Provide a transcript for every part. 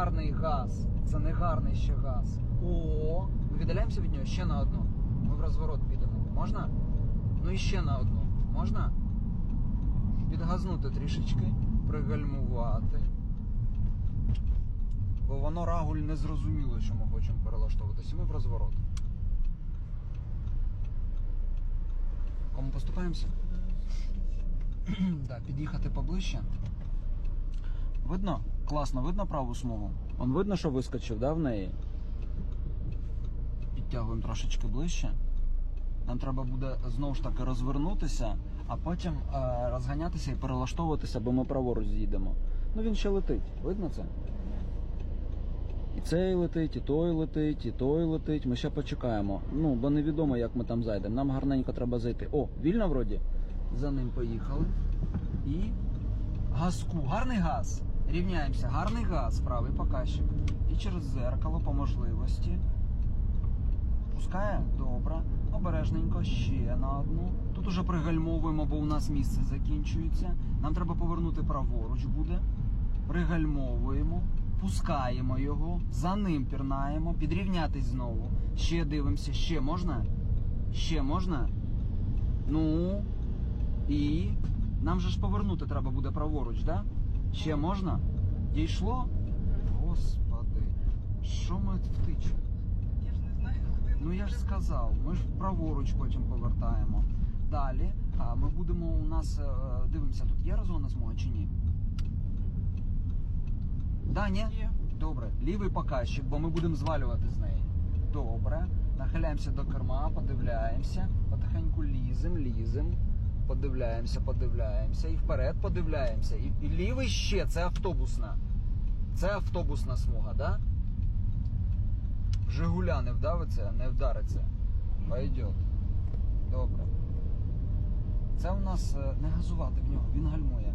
гарний газ. Це не гарний ще газ. О, ми віддаляємося від нього ще на одну. Ми в розворот підемо. Можна? Ну і ще на одну. Можна? Підгазнути трішечки, пригальмувати. Бо воно рагуль не зрозуміло, що ми хочемо перелаштовуватися. Ми в розворот. Кому поступаємося? да, під'їхати поближче. Видно? Класно, видно праву смугу? Он видно, що вискочив, да, в неї? Підтягуємо трошечки ближче. Нам треба буде знову ж таки розвернутися, а потім е, розганятися і перелаштовуватися, бо ми праворуч з'їдемо. Ну він ще летить, видно це? І цей летить, і той летить, і той летить. Ми ще почекаємо. Ну, бо невідомо, як ми там зайдемо. Нам гарненько треба зайти. О, вільно вроді. За ним поїхали. І газку. Гарний газ. Рівняємося. Гарний газ, правий показчик. І через зеркало по можливості. Пускає? Добре. Обережненько ще на одну. Тут уже пригальмовуємо, бо у нас місце закінчується. Нам треба повернути праворуч буде. Пригальмовуємо, пускаємо його, за ним пірнаємо, підрівнятись знову. Ще дивимося, ще можна? Ще можна? Ну. І. Нам же ж повернути треба буде праворуч, да? Ще можна? Дійшло? Господи, що ми втичемо? Я ж не знаю, куди Ну я ж сказав, ми ж праворуч потім повертаємо. Далі а, ми будемо у нас е, дивимося, тут є розгонна смуга чи ні? Да, ні? Є. Добре, лівий показчик, бо ми будемо звалювати з неї. Добре. Нахиляємося до керма, подивляємося, потихеньку лізем, лізем. Подивляємося, подивляємося. І вперед подивляємося. І, і лівий ще це автобусна. Це автобусна смуга, да? Жигуля не вдавиться, не вдариться. Пойдет. Добре. Це у нас е, не газувати в нього, він гальмує.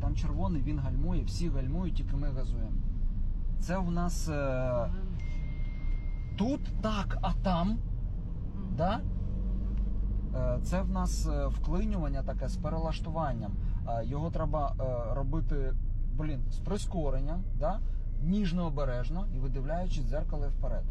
Там червоний, він гальмує, всі гальмують, тільки ми газуємо. Це у нас е, тут так, а там. Да? Е, Це в нас е, вклинювання таке з перелаштуванням. Е, Його треба робити блін, з прискоренням, да? ніжно обережно і видивляючись дзеркало вперед.